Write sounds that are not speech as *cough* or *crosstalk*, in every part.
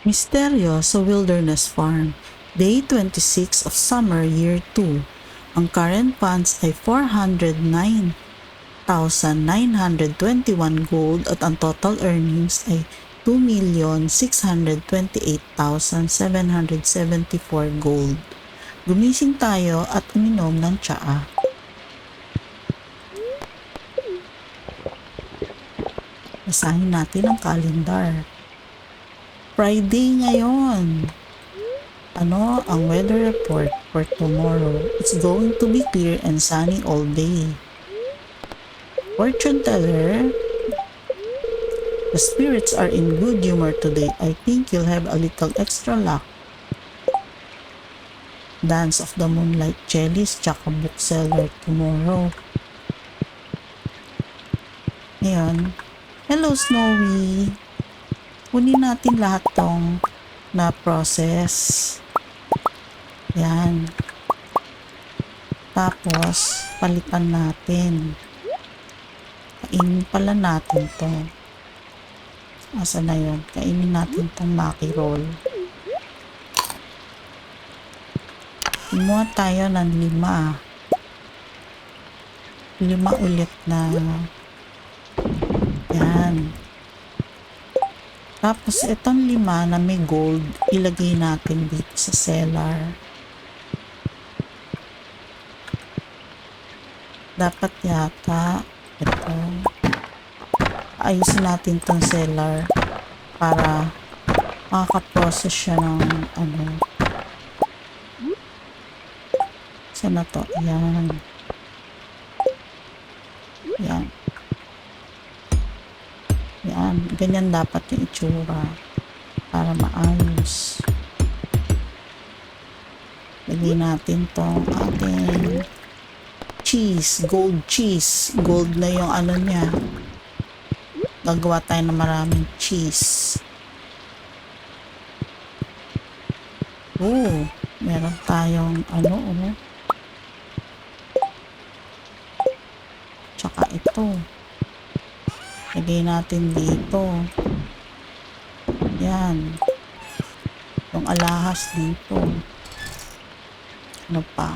Misteryo sa Wilderness Farm, Day 26 of Summer Year 2. Ang current funds ay 409,921 gold at ang total earnings ay 2,628,774 gold. Gumising tayo at uminom ng tsaa. Basahin natin ang calendar. Friday ngayon. Ano ang weather report for tomorrow? It's going to be clear and sunny all day. Fortune teller, the spirits are in good humor today. I think you'll have a little extra luck. Dance of the Moonlight Cellist tsaka bookseller tomorrow. Ngayon, hello Snowy. Kunin natin lahat tong na process. Yan. Tapos, palitan natin. Kainin pala natin to. Asa na yun? Kainin natin tong Maki Roll. Kumuha tayo ng lima. Lima ulit na yan. Tapos itong lima na may gold, ilagay natin dito sa cellar. Dapat yata ito. Ayusin natin tong cellar para makaka-process siya ng ano. Saan na to? Yan. Yan. Ganyan dapat yung itsura para maayos. Lagay natin tong ating cheese, gold cheese. Gold na yung ano niya. Gagawa tayo ng maraming cheese. Oh, meron tayong ano, oh. Tsaka ito. Lagay natin dito. Yan. Yung alahas dito. Ano pa?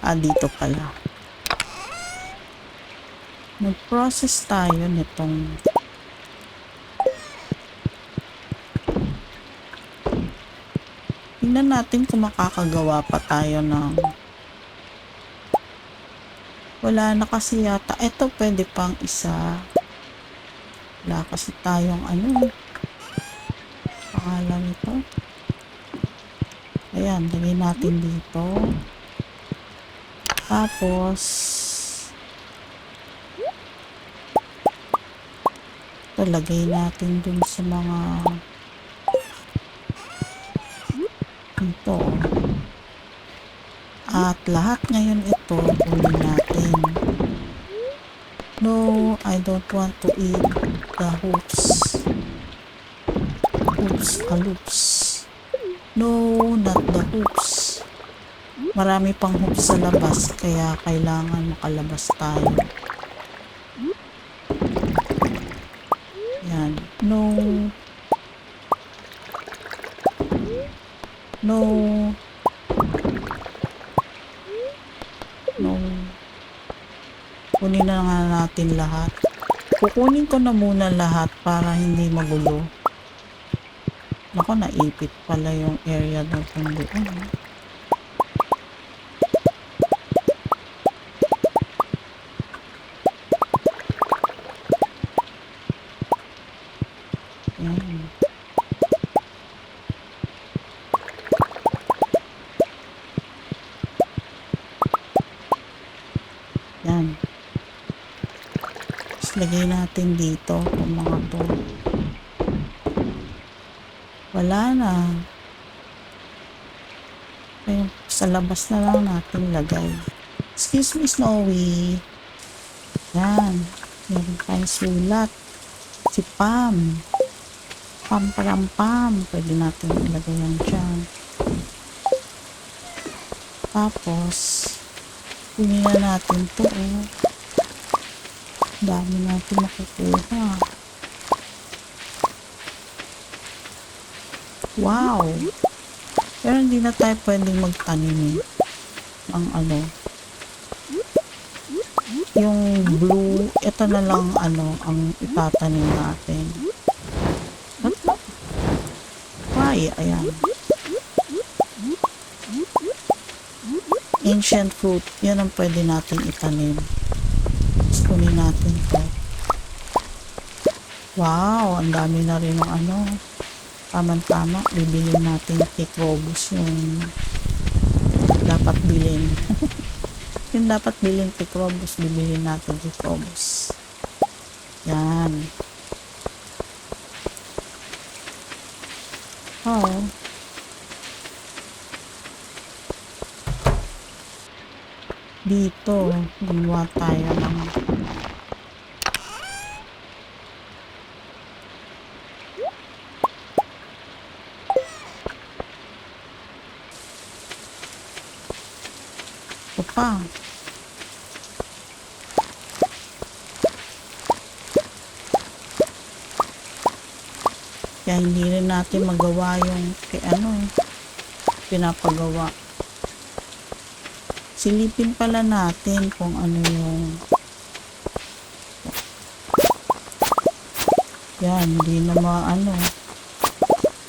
Ah, dito pala. Mag-process tayo nitong Tingnan natin kung makakagawa pa tayo ng wala na kasi yata. Ito pwede pang isa. Wala kasi tayong ano. Pangalan nito. Ayan, lagay natin dito. Tapos, ito natin dun sa mga ito. At lahat ngayon ito, kunin natin. I don't want to eat the hoops. Hoops, aloops. No, not the hoops. Marami pang hoops sa labas, kaya kailangan makalabas tayo. Lahat. Kukunin ko na muna lahat para hindi magulo. Nako, naipit pala yung area ng tunduan. Yan. Yan. Lagay natin dito yung mga to. Wala na. Kaya sa labas na lang natin lagay. Excuse me, Snowy. Yan. Meron tayong sulat. Si Pam. Pam, param, pam. Pwede natin ilagay yan dyan. Tapos, kunin na natin to. Oh dami natin makukuha wow. Pero hindi na tayo pwedeng magtanim eh. ng ano. Yung blue ito na lang ano ang itatanim natin. Why ayan. Ancient fruit. Yan ang pwede natin itanim. Kunin natin to. Wow, ang dami na rin ng ano. Tama-tama, bibili natin kay Krobus yung dapat bilhin. *laughs* yung dapat bilhin kay Krobus, bibili natin kay Krobus. Yan. Oh. Dito, gumawa tayo ng Ito pa. Kaya hindi rin natin magawa yung kay ano pinapagawa. Silipin pala natin kung ano yung yan, hindi na maano.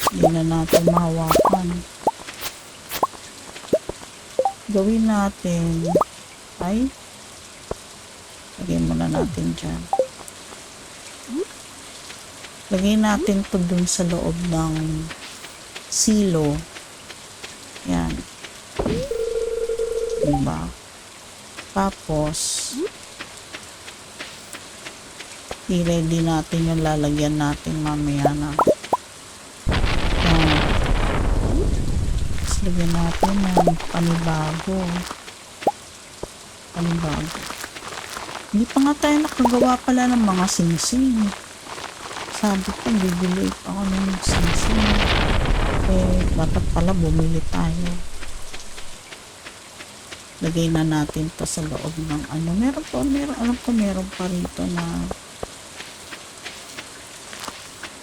Hindi na natin mahawakan. Gawin natin ay lagyan muna natin dyan. Lagay natin to dun sa loob ng silo yan diba tapos i-ready natin yung lalagyan natin mamaya na tapos lagyan natin ng panibago. Panibago. Hindi pa nga tayo nakagawa pala ng mga singsing. Sabi ko, bibili ako ng singsing. Eh, dapat pala bumili tayo. Lagay na natin to sa loob ng ano. Meron po, meron, alam ko meron pa rito na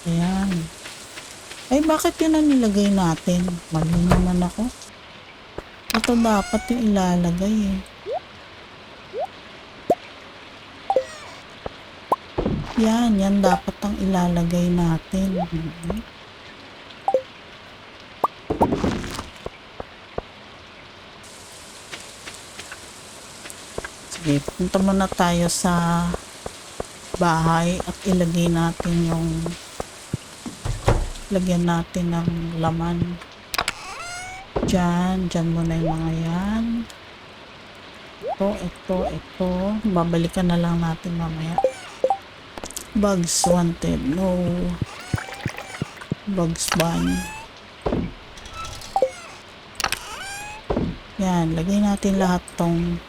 Ayan. Ay, bakit yun ang nilagay natin? Mali naman ako. Ito dapat yung ilalagay eh. Yan, yan dapat ang ilalagay natin. Sige, punta muna tayo sa bahay at ilagay natin yung lagyan natin ng laman. Dyan, dyan muna yung mga yan. Ito, ito, ito. Babalikan na lang natin mamaya. Bugs wanted no. Bugs ban yan, lagay natin lahat tong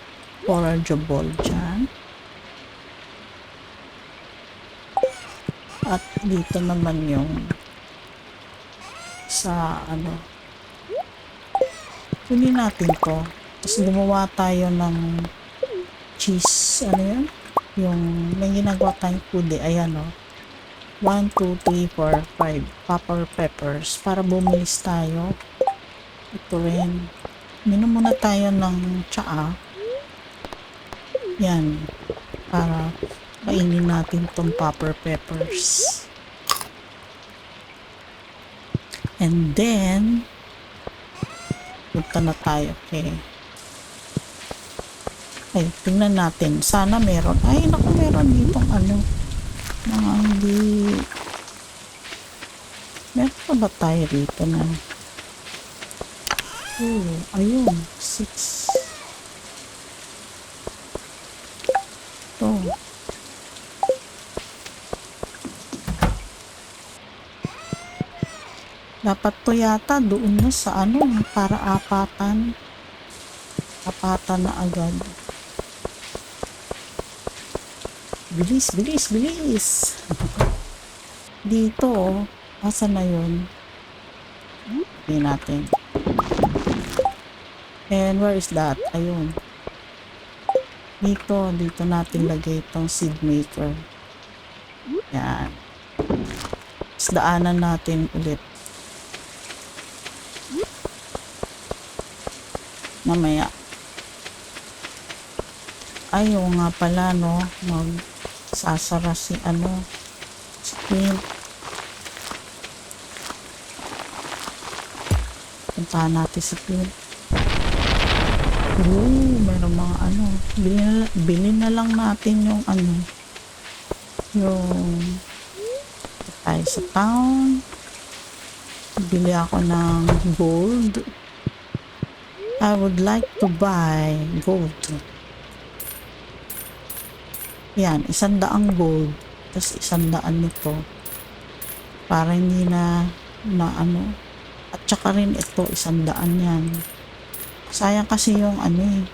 forageable dyan. At dito naman yung sa ano. Kunin natin to. Tapos gumawa tayo ng cheese. Ano yun? Yung may ginagawa tayong eh ayan o 1, 2, 3, 4, 5 pepper peppers. Para bumilis tayo. Ito rin. Minom muna tayo ng tsaa yan para kainin natin tong pepper peppers And then, punta na tayo. Okay. Ay, tingnan natin. Sana meron. Ay, naku, meron ditong ano. Mga hindi... Meron pa ba tayo rito na? Oh, ayun. Six. Ito. Dapat to yata doon na sa ano, para apatan. Apatan na agad. Bilis, bilis, bilis. Dito, oh. Asa na yun? Hindi natin. And where is that? Ayun. Dito, dito natin lagay itong seed maker. Yan. Tapos daanan natin ulit. Mamaya. Ay, oo nga pala, no? Mag sasara si ano, si. Puntahan natin si Clint. Oo, meron mga ano. Bilhin na, na lang natin yung ano, yung tayo sa town. Bili ako ng gold. I would like to buy gold. Yan, isang daang gold. Tapos isang daan nito. Para hindi na, na ano. At saka rin ito, isang daan yan. Sayang kasi yung ano eh.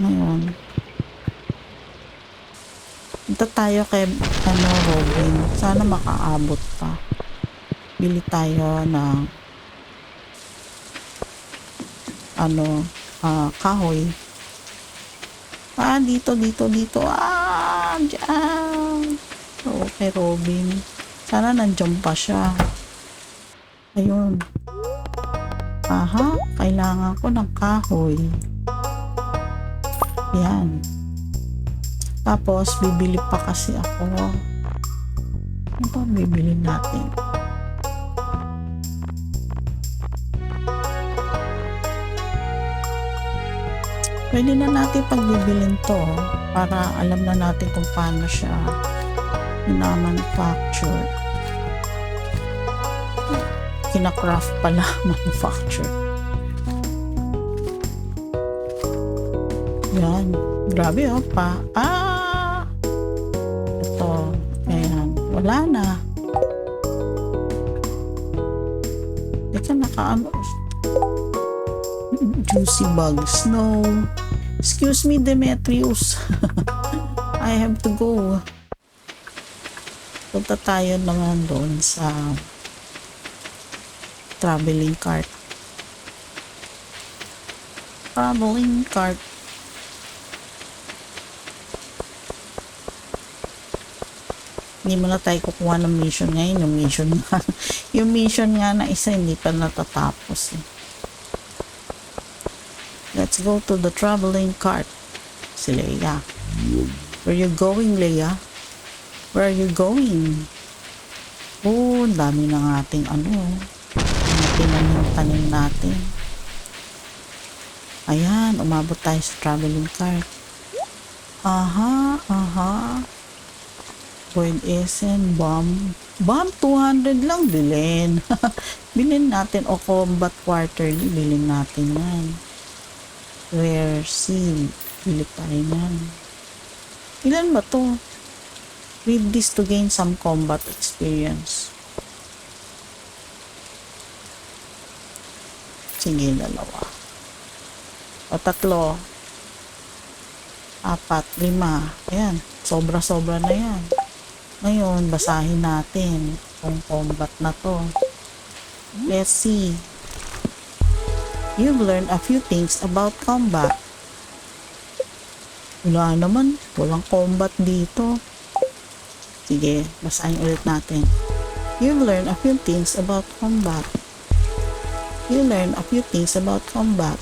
Ngayon. Punta tayo kay ano, Robin. Sana makaabot pa. Bili tayo ng ano, ah, kahoy. Ah, dito, dito, dito. Ah, dyan. Oo, kay Robin. Sana nandiyan pa siya. Ayun. Aha, kailangan ko ng kahoy. Yan. Tapos, bibili pa kasi ako. Ano ba bibili natin? Pwede na natin pagbibilin to para alam na natin kung paano siya minamanufacture. Kina-craft pala manufacture. Yan. Grabe oh, pa. Ah! Ito. Ayan. Wala na. Teka, naka-ano. Juicy bugs. No. Excuse me, Demetrius. *laughs* I have to go. Punta tayo naman doon sa traveling cart. Traveling cart. Hindi mo na tayo kukuha ng mission ngayon. Yung mission nga, *laughs* yung mission nga na isa hindi pa natatapos. Eh. Let's go to the traveling cart. Si Leia. Where you going, Leia? Where are you going? Oh, dami ng ating ano. Mga tinanim-tanim natin. Ayan, umabot tayo sa traveling cart. Aha, aha. Void Essen, bomb. Bomb, 200 lang, bilhin. *laughs* bilhin natin. O combat quarterly, bilhin natin yan. Seed. Bili tayo yan. Ilan ba to? Read this to gain some combat experience. Sige, dalawa. O tatlo. Apat, lima. Ayan, sobra-sobra na yan. Ngayon, basahin natin kung combat na to. Let's see. You've learned a few things about combat. Wala naman. Walang combat dito. Sige, basahin ulit natin. You've learned a few things about combat. You learn a few things about combat.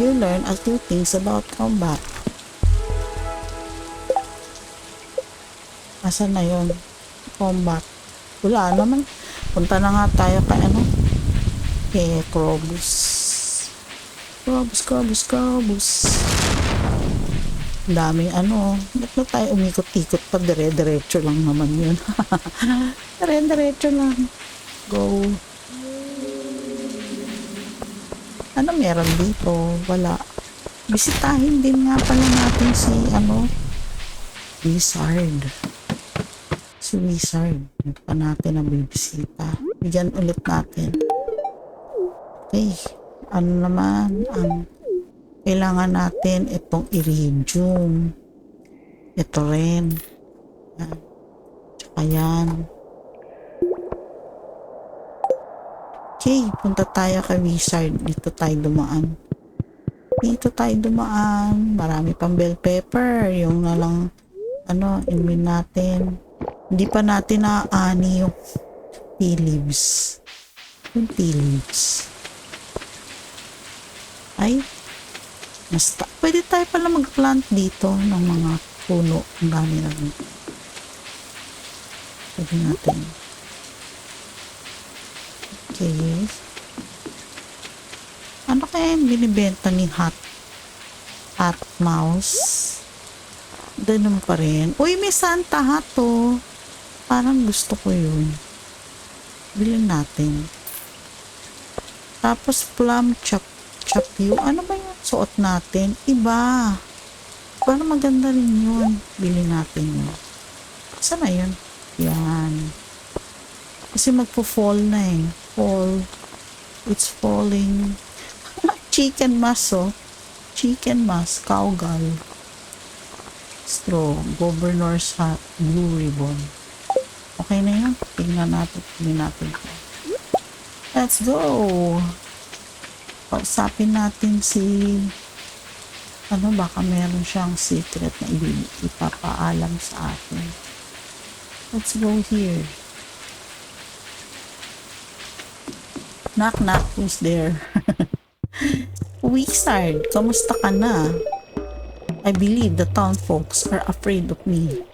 You learn a few things about combat. Asan na yun? Combat. Wala naman. Punta na nga tayo kay ano? Kay Krobus. Krobus, Krobus, Krobus. Daming ano. Ba't na tayo umikot-ikot pa? Dire-diretso lang naman yun. *laughs* Dire-diretso lang. Go. Ano meron dito? Wala. Bisitahin din nga pala natin si ano Wizard. Si Wizard. Hindi pa natin ang bibisita. Bigyan ulit natin. Okay. Ano naman ang kailangan natin itong iridium. Ito rin. Yan. Tsaka yan. Okay, punta tayo kay Wizard. Dito tayo dumaan. Dito tayo dumaan. Marami pang bell pepper. Yung na lang, ano, imin natin. Hindi pa natin naaani yung tea leaves. Yung tea leaves. Ay, nasta. Pwede tayo pala mag-plant dito ng mga puno. Ang dami na. Pwede natin. Okay. Ano kaya yung binibenta ni Hot Hot Mouse? Ganun pa rin. Uy, may Santa Hat to. Parang gusto ko yun. Bilhin natin. Tapos plum chop chop you. Ano ba yung suot natin? Iba. Parang maganda rin yun. Bilhin natin yun. Saan na yun? Yan. Kasi magpo-fall na eh. Fall. It's falling. *laughs* Chicken mass oh. Chicken mass. Cowgirl. Straw. Governor's hat. Blue ribbon. Okay na yun. Tingnan natin. Tingnan natin. Let's go! Kausapin natin si ano baka meron siyang secret na ipapaalam sa atin. Let's go here. Knock knock, who's there? *laughs* Wizard, kamusta ka na? I believe the town folks are afraid of me.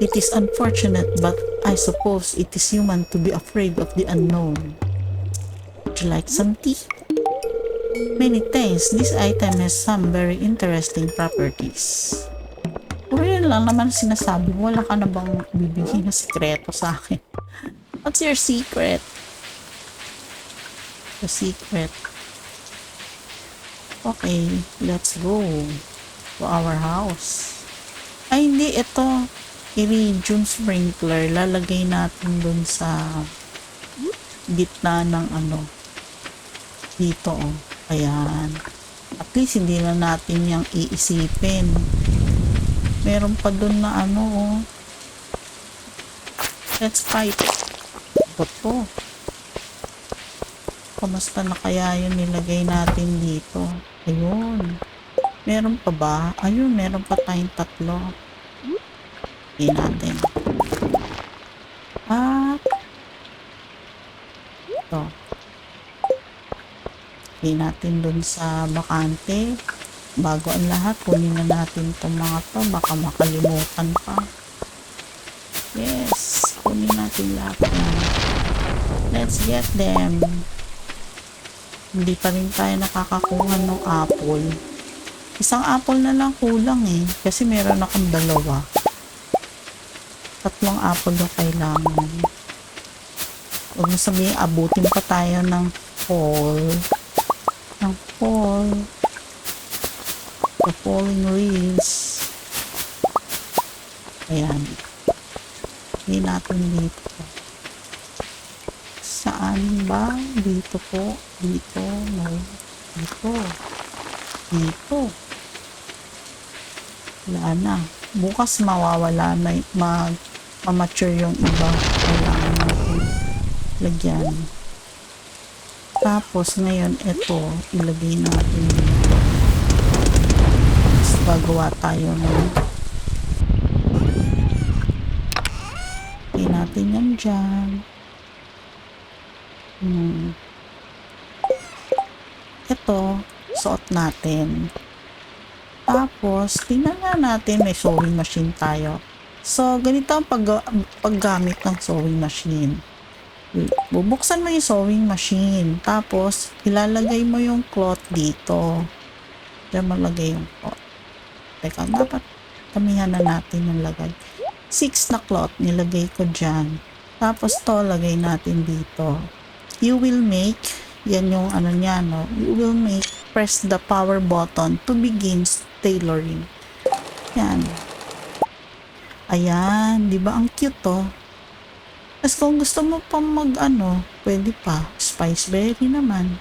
It is unfortunate, but I suppose it is human to be afraid of the unknown. Would you like some tea? Many thanks. This item has some very interesting properties. Puro yun lang naman sinasabi. Wala ka na bang bibigyan na sikreto sa akin? *laughs* What's your secret? The secret. Okay, let's go to our house. Ay, hindi. Ito, iridium sprinkler. Lalagay natin dun sa gitna ng ano. Dito, oh. Ayan. At least, hindi na natin yung iisipin. Meron pa dun na ano, oh. Let's fight. Bato. Kamusta na kaya yun nilagay natin dito? Ayun. Meron pa ba? Ayun, meron pa tayong tatlo. Hindi natin. Hindi natin dun sa bakante. Bago ang lahat, kunin na natin itong mga to. Baka makalimutan pa. Yes. Kunin natin lahat yan. Let's get them. Hindi pa rin tayo nakakakuha ng apple. Isang apple na lang kulang eh. Kasi meron akong dalawa. Tatlong apple na kailangan. Huwag mo sabihin, abutin pa tayo ng fall. Fall. The falling leaves. Ayan. Hindi natin dito. Saan ba? Dito po. Dito. No. Dito. Dito. Wala na. Bukas mawawala na, mag, ma-mature yung iba. Kailangan natin lagyan. Tapos ngayon, ito, ilagay natin dito. Tapos gagawa tayo ng Lagay natin yan dyan. Hmm. Ito, suot natin. Tapos, tingnan nga natin, may sewing machine tayo. So, ganito ang pag paggamit ng sewing machine. Bubuksan mo yung sewing machine. Tapos, ilalagay mo yung cloth dito. Diyan malagay yung cloth. Teka, dapat kamihan na natin yung lagay. Six na cloth, nilagay ko dyan. Tapos to, lagay natin dito. You will make, yan yung ano niya, no? You will make, press the power button to begin tailoring. Yan. Ayan, di ba ang cute to? Tapos kung gusto mo pa mag ano, pwede pa. Spice berry naman.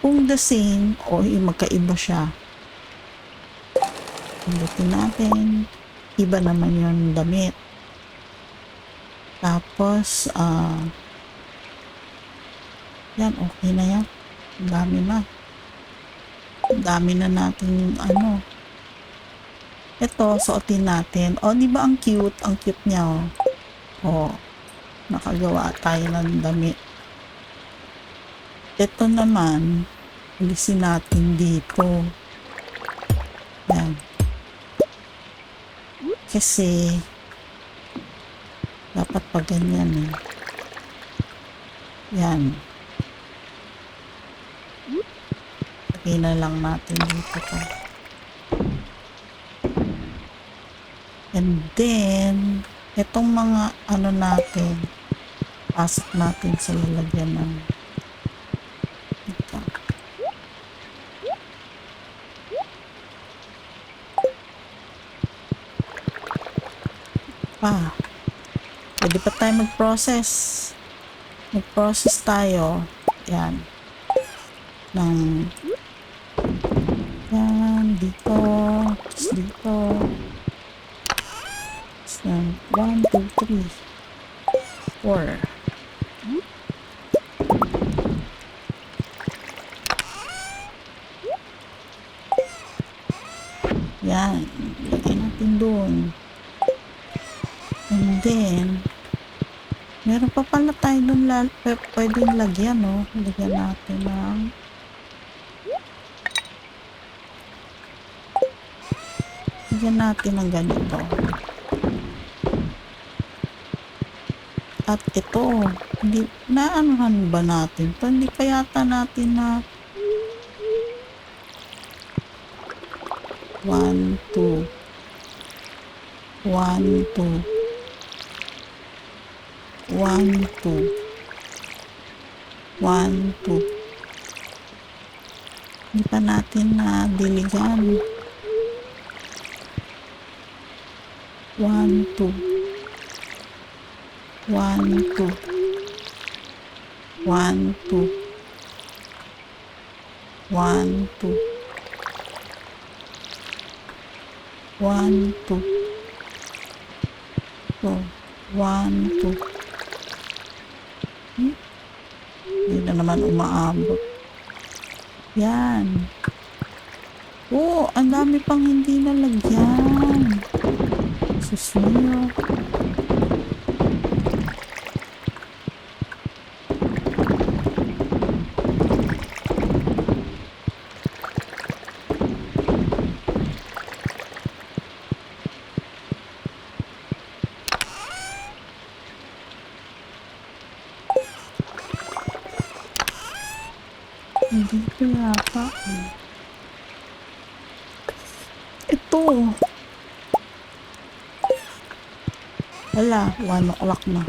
Kung the same, o yung magkaiba siya. Pindutin natin. Iba naman yung damit. Tapos, ah, yan, okay na yan. Dami na. Dami na natin, ano. Ito, suotin natin. O, di ba ang cute? Ang cute niya, oh. O, nakagawa tayo ng damit. Ito naman, Alisin natin dito. Yan. Kasi, dapat pa ganyan eh. Yan. Lagay na lang natin dito to. And then, itong mga ano natin, pasok natin sa lalagyan ng ito. Pa. Pwede pa tayo mag-process. Mag-process tayo. Yan. Ng yan, dito. Tapos dito. Tapos yan. One, two, three. Four. Yan. Lagay natin doon. And then, meron pa pala tayo doon la- pwedeng lagyan, no? Lagyan natin ng Lagyan natin ng ganito. At ito, hindi, naanuhan ba natin to? Hindi pa natin na one, two, one, two, one, two, one, two. Hindi pa natin na diligan. One, two. One, two. One, two. One, two. One, two. So, one, two. Hmm? Hindi na naman umaabot. Yan. Oo, ang dami pang hindi nalagyan. Sus mio. Hindi ko yata. eh. Ito. Wala, 1 o'clock na.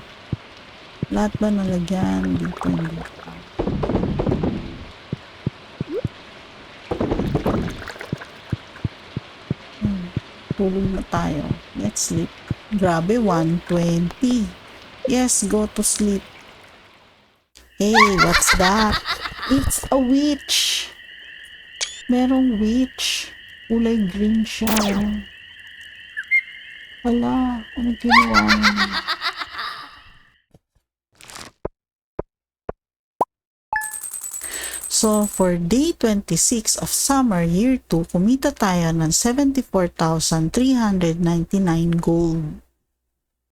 Lahat ba nalagyan dito? Hindi. Hmm, Tulog na tayo. Let's sleep. Grabe, 120. Yes, go to sleep. Hey, what's that? It's a witch. Merong witch. Kulay green siya. Wala, ano ginawa niya? So, for day 26 of summer year 2, kumita tayo ng 74,399 gold.